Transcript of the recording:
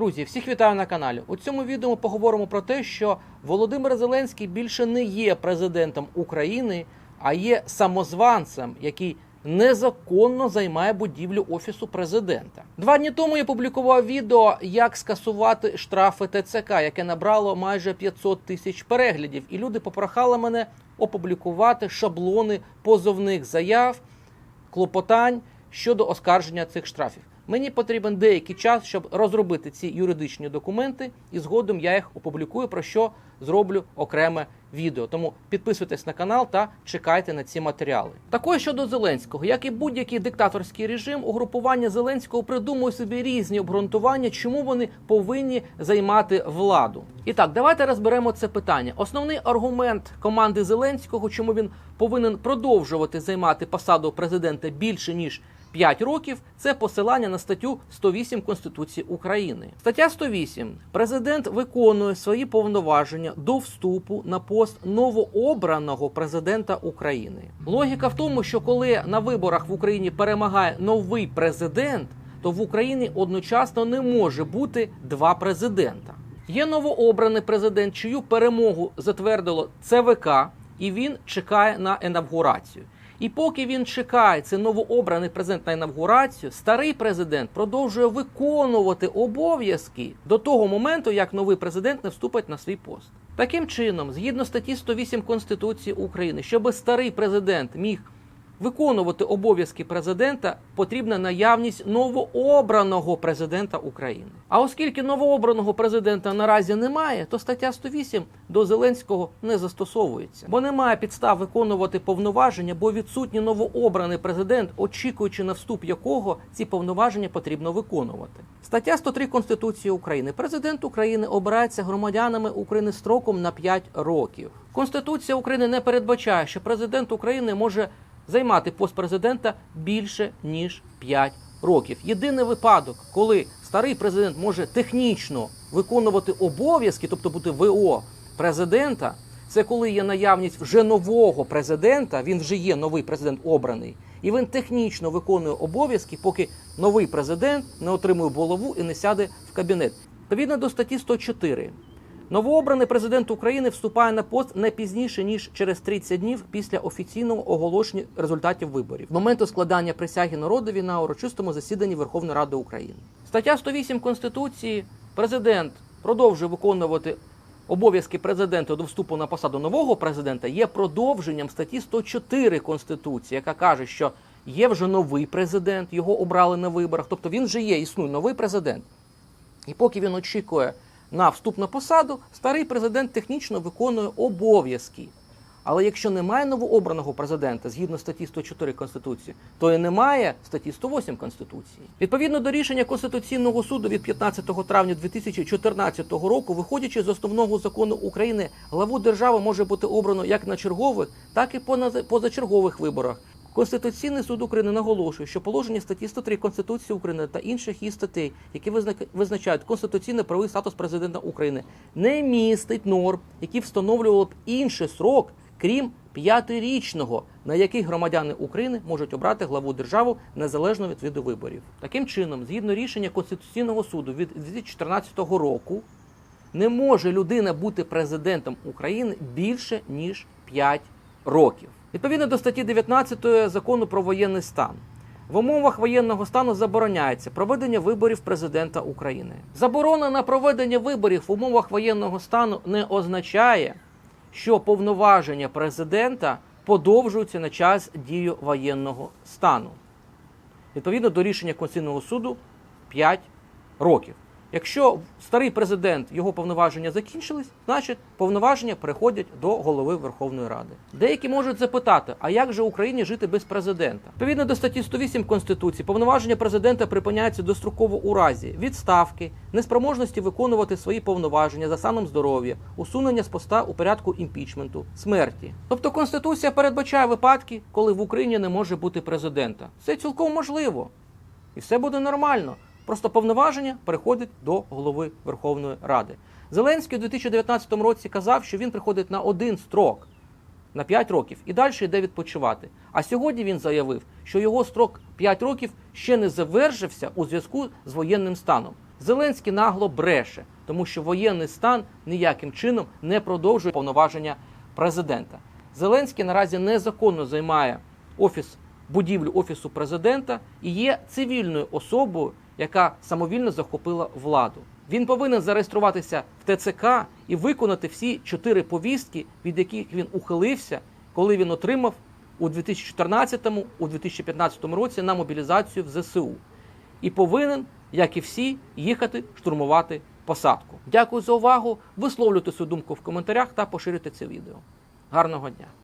Друзі, всіх вітаю на каналі. У цьому відео ми поговоримо про те, що Володимир Зеленський більше не є президентом України, а є самозванцем, який незаконно займає будівлю офісу президента. Два дні тому я публікував відео, як скасувати штрафи ТЦК, яке набрало майже 500 тисяч переглядів, і люди попрохали мене опублікувати шаблони позовних заяв, клопотань щодо оскарження цих штрафів. Мені потрібен деякий час, щоб розробити ці юридичні документи, і згодом я їх опублікую, про що зроблю окреме відео. Тому підписуйтесь на канал та чекайте на ці матеріали. Також щодо Зеленського, як і будь-який диктаторський режим, угрупування Зеленського придумує собі різні обґрунтування, чому вони повинні займати владу. І так, давайте розберемо це питання. Основний аргумент команди Зеленського, чому він повинен продовжувати займати посаду президента більше ніж 5 років це посилання на статтю 108 Конституції України. Стаття 108. Президент виконує свої повноваження до вступу на пост новообраного президента України. Логіка в тому, що коли на виборах в Україні перемагає новий президент, то в Україні одночасно не може бути два президента. Є новообраний президент, чию перемогу затвердило ЦВК, і він чекає на інавгурацію. І поки він чекає, це новообраний президент на інавгурацію, старий президент продовжує виконувати обов'язки до того моменту, як новий президент не вступить на свій пост. Таким чином, згідно статті 108 Конституції України, щоб старий президент міг виконувати обов'язки президента, потрібна наявність новообраного президента України. А оскільки новообраного президента наразі немає, то стаття 108 до Зеленського не застосовується, бо немає підстав виконувати повноваження, бо відсутній новообраний президент, очікуючи на вступ якого ці повноваження потрібно виконувати. Стаття 103 Конституції України. Президент України обирається громадянами України строком на 5 років. Конституція України не передбачає, що президент України може займати пост президента більше ніж 5 років. Єдиний випадок, коли старий президент може технічно виконувати обов'язки, тобто бути ВО президента, це коли є наявність вже нового президента. Він вже є новий президент обраний, і він технічно виконує обов'язки, поки новий президент не отримує булаву і не сяде в кабінет. Відповідно до статті 104. Новообраний президент України вступає на пост не пізніше ніж через 30 днів після офіційного оголошення результатів виборів моменту складання присяги народові на урочистому засіданні Верховної Ради України. Стаття 108 Конституції. Президент продовжує виконувати обов'язки президента до вступу на посаду нового президента. Є продовженням статті 104 Конституції, яка каже, що є вже новий президент, його обрали на виборах. Тобто він вже є, існує новий президент. І поки він очікує на вступ на посаду, старий президент технічно виконує обов'язки. Але якщо немає новообраного президента згідно статті 104 Конституції, то і немає статті 108 Конституції. Відповідно до рішення Конституційного суду від 15 травня 2014 року, виходячи з основного закону України, главу держави може бути обрано як на чергових, так і позачергових виборах. Конституційний суд України наголошує, що положення статті 103 Конституції України та інших її статей, які визна- визначають конституційно правовий статус президента України, не містить норм, які встановлювали б інший срок, крім п'ятирічного, на який громадяни України можуть обрати главу держави незалежно від виду виборів. Таким чином, згідно рішення Конституційного суду від 2014 року, не може людина бути президентом України більше ніж 5 років. Відповідно до статті 19 закону про воєнний стан. В умовах воєнного стану забороняється проведення виборів президента України. Заборона на проведення виборів в умовах воєнного стану не означає, що повноваження президента подовжуються на час дії воєнного стану. Відповідно до рішення Конституційного суду 5 років. Якщо старий президент його повноваження закінчились, значить повноваження переходять до голови Верховної Ради. Деякі можуть запитати, а як же Україні жити без президента? Відповідно до статті 108 Конституції, повноваження президента припиняються достроково у разі відставки, неспроможності виконувати свої повноваження за станом здоров'я, усунення з поста у порядку імпічменту, смерті. Тобто Конституція передбачає випадки, коли в Україні не може бути президента. Це цілком можливо, і все буде нормально. Просто повноваження переходять до голови Верховної Ради. Зеленський у 2019 році казав, що він приходить на один строк на 5 років і далі йде відпочивати. А сьогодні він заявив, що його строк 5 років ще не завершився у зв'язку з воєнним станом. Зеленський нагло бреше, тому що воєнний стан ніяким чином не продовжує повноваження президента. Зеленський наразі незаконно займає офіс будівлю офісу президента і є цивільною особою, яка самовільно захопила владу. Він повинен зареєструватися в ТЦК і виконати всі чотири повістки, від яких він ухилився, коли він отримав у 2014 у 2015 році на мобілізацію в ЗСУ. І повинен, як і всі, їхати штурмувати посадку. Дякую за увагу. Висловлюйте свою думку в коментарях та поширюйте це відео. Гарного дня!